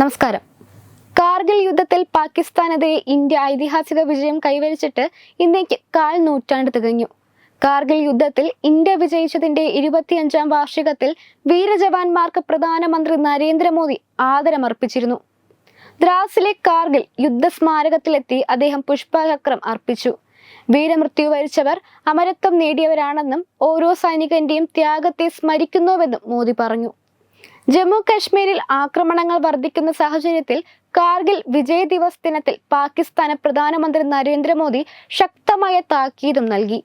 നമസ്കാരം കാർഗിൽ യുദ്ധത്തിൽ പാകിസ്ഥാനെതിരെ ഇന്ത്യ ഐതിഹാസിക വിജയം കൈവരിച്ചിട്ട് ഇന്ത്യക്ക് കാൽ നൂറ്റാണ്ട് തികഞ്ഞു കാർഗിൽ യുദ്ധത്തിൽ ഇന്ത്യ വിജയിച്ചതിന്റെ ഇരുപത്തിയഞ്ചാം വാർഷികത്തിൽ വീരജവാന്മാർക്ക് പ്രധാനമന്ത്രി നരേന്ദ്രമോദി ആദരമർപ്പിച്ചിരുന്നു ദ്രാസിലെ കാർഗിൽ യുദ്ധസ്മാരകത്തിലെത്തി അദ്ദേഹം പുഷ്പചക്രം അർപ്പിച്ചു വീരമൃത്യു വരിച്ചവർ അമരത്വം നേടിയവരാണെന്നും ഓരോ സൈനികന്റെയും ത്യാഗത്തെ സ്മരിക്കുന്നുവെന്നും മോദി പറഞ്ഞു ജമ്മു കശ്മീരിൽ ആക്രമണങ്ങൾ വർദ്ധിക്കുന്ന സാഹചര്യത്തിൽ കാർഗിൽ വിജയ് ദിവസ് ദിനത്തിൽ പാകിസ്ഥാന് പ്രധാനമന്ത്രി നരേന്ദ്രമോദി ശക്തമായ താക്കീതും നൽകി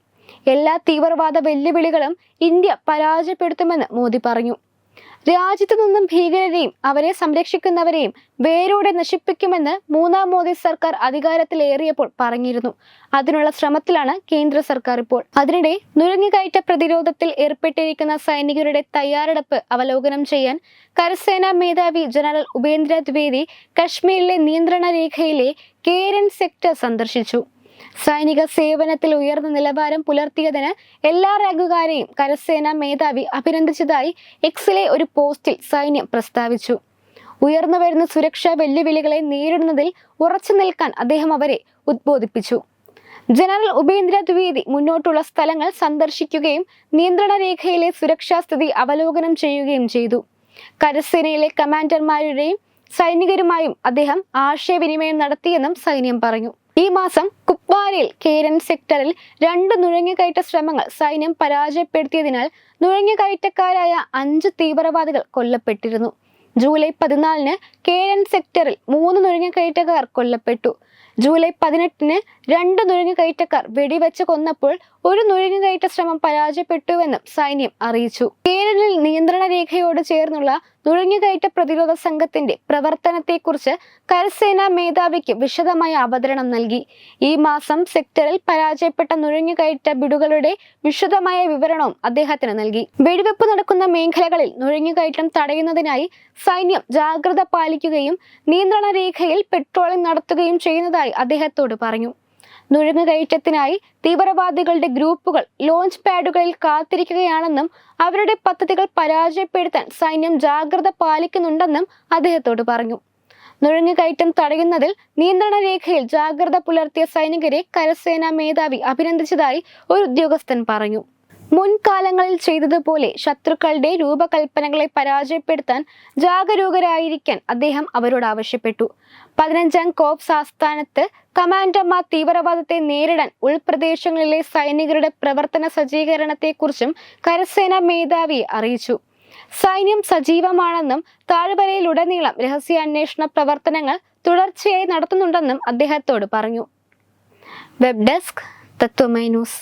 എല്ലാ തീവ്രവാദ വെല്ലുവിളികളും ഇന്ത്യ പരാജയപ്പെടുത്തുമെന്ന് മോദി പറഞ്ഞു രാജ്യത്തു നിന്നും ഭീകരരെയും അവരെ സംരക്ഷിക്കുന്നവരെയും വേരോടെ നശിപ്പിക്കുമെന്ന് മൂന്നാം മോദി സർക്കാർ അധികാരത്തിലേറിയപ്പോൾ പറഞ്ഞിരുന്നു അതിനുള്ള ശ്രമത്തിലാണ് കേന്ദ്ര സർക്കാർ ഇപ്പോൾ അതിനിടെ നുഴഞ്ഞുകയറ്റ പ്രതിരോധത്തിൽ ഏർപ്പെട്ടിരിക്കുന്ന സൈനികരുടെ തയ്യാറെടുപ്പ് അവലോകനം ചെയ്യാൻ കരസേനാ മേധാവി ജനറൽ ഉപേന്ദ്ര ദ്വേദി കശ്മീരിലെ നിയന്ത്രണ രേഖയിലെ കേരൻ സെക്ടർ സന്ദർശിച്ചു സൈനിക സേവനത്തിൽ ഉയർന്ന നിലവാരം പുലർത്തിയതിന് എല്ലാ റാങ്കുകാരെയും കരസേനാ മേധാവി അഭിനന്ദിച്ചതായി എക്സിലെ ഒരു പോസ്റ്റിൽ സൈന്യം പ്രസ്താവിച്ചു ഉയർന്നു വരുന്ന സുരക്ഷാ വെല്ലുവിളികളെ നേരിടുന്നതിൽ ഉറച്ചു നിൽക്കാൻ അദ്ദേഹം അവരെ ഉദ്ബോധിപ്പിച്ചു ജനറൽ ഉപേന്ദ്ര ദ്വിവേദി മുന്നോട്ടുള്ള സ്ഥലങ്ങൾ സന്ദർശിക്കുകയും നിയന്ത്രണ രേഖയിലെ സുരക്ഷാസ്ഥിതി അവലോകനം ചെയ്യുകയും ചെയ്തു കരസേനയിലെ കമാൻഡർമാരുടെയും സൈനികരുമായും അദ്ദേഹം ആശയവിനിമയം നടത്തിയെന്നും സൈന്യം പറഞ്ഞു ഈ മാസം കുപ്വാരയിൽ കേരൻ സെക്ടറിൽ രണ്ട് നുഴഞ്ഞുകയറ്റ ശ്രമങ്ങൾ സൈന്യം പരാജയപ്പെടുത്തിയതിനാൽ നുഴഞ്ഞുകയറ്റക്കാരായ അഞ്ച് തീവ്രവാദികൾ കൊല്ലപ്പെട്ടിരുന്നു ജൂലൈ പതിനാലിന് കേരൻ സെക്ടറിൽ മൂന്ന് നുഴഞ്ഞുകയറ്റക്കാർ കൊല്ലപ്പെട്ടു ജൂലൈ പതിനെട്ടിന് രണ്ട് നുഴഞ്ഞുകയറ്റക്കാർ വെടിവെച്ച് കൊന്നപ്പോൾ ഒരു നുഴഞ്ഞുകയറ്റ ശ്രമം പരാജയപ്പെട്ടുവെന്നും സൈന്യം അറിയിച്ചു കേരളിൽ നിയന്ത്രണ രേഖയോട് ചേർന്നുള്ള നുഴഞ്ഞുകയറ്റ പ്രതിരോധ സംഘത്തിന്റെ പ്രവർത്തനത്തെക്കുറിച്ച് കരസേനാ മേധാവിക്ക് വിശദമായ അവതരണം നൽകി ഈ മാസം സെക്ടറിൽ പരാജയപ്പെട്ട നുഴഞ്ഞുകയറ്റ ബിഡുകളുടെ വിശദമായ വിവരണവും അദ്ദേഹത്തിന് നൽകി വെടിവെപ്പ് നടക്കുന്ന മേഖലകളിൽ നുഴഞ്ഞുകയറ്റം തടയുന്നതിനായി സൈന്യം ജാഗ്രത പാലിക്കുകയും നിയന്ത്രണ രേഖയിൽ പെട്രോളിംഗ് നടത്തുകയും ചെയ്യുന്നതായി ചെയ്തതായി അദ്ദേഹത്തോട് പറഞ്ഞു കയറ്റത്തിനായി തീവ്രവാദികളുടെ ഗ്രൂപ്പുകൾ ലോഞ്ച് പാഡുകളിൽ കാത്തിരിക്കുകയാണെന്നും അവരുടെ പദ്ധതികൾ പരാജയപ്പെടുത്താൻ സൈന്യം ജാഗ്രത പാലിക്കുന്നുണ്ടെന്നും അദ്ദേഹത്തോട് പറഞ്ഞു കയറ്റം തടയുന്നതിൽ നിയന്ത്രണ രേഖയിൽ ജാഗ്രത പുലർത്തിയ സൈനികരെ കരസേനാ മേധാവി അഭിനന്ദിച്ചതായി ഒരു ഉദ്യോഗസ്ഥൻ പറഞ്ഞു മുൻകാലങ്ങളിൽ ചെയ്തതുപോലെ ശത്രുക്കളുടെ രൂപകൽപ്പനകളെ പരാജയപ്പെടുത്താൻ ജാഗരൂകരായിരിക്കാൻ അദ്ദേഹം അവരോട് ആവശ്യപ്പെട്ടു പതിനഞ്ചാം കോപ്സ് ആസ്ഥാനത്ത് കമാൻഡർമാർ തീവ്രവാദത്തെ നേരിടാൻ ഉൾപ്രദേശങ്ങളിലെ സൈനികരുടെ പ്രവർത്തന സജ്ജീകരണത്തെക്കുറിച്ചും കരസേനാ മേധാവിയെ അറിയിച്ചു സൈന്യം സജീവമാണെന്നും താഴ്വരയിലുടനീളം രഹസ്യാന്വേഷണ പ്രവർത്തനങ്ങൾ തുടർച്ചയായി നടത്തുന്നുണ്ടെന്നും അദ്ദേഹത്തോട് പറഞ്ഞു web desk Tatwamayi news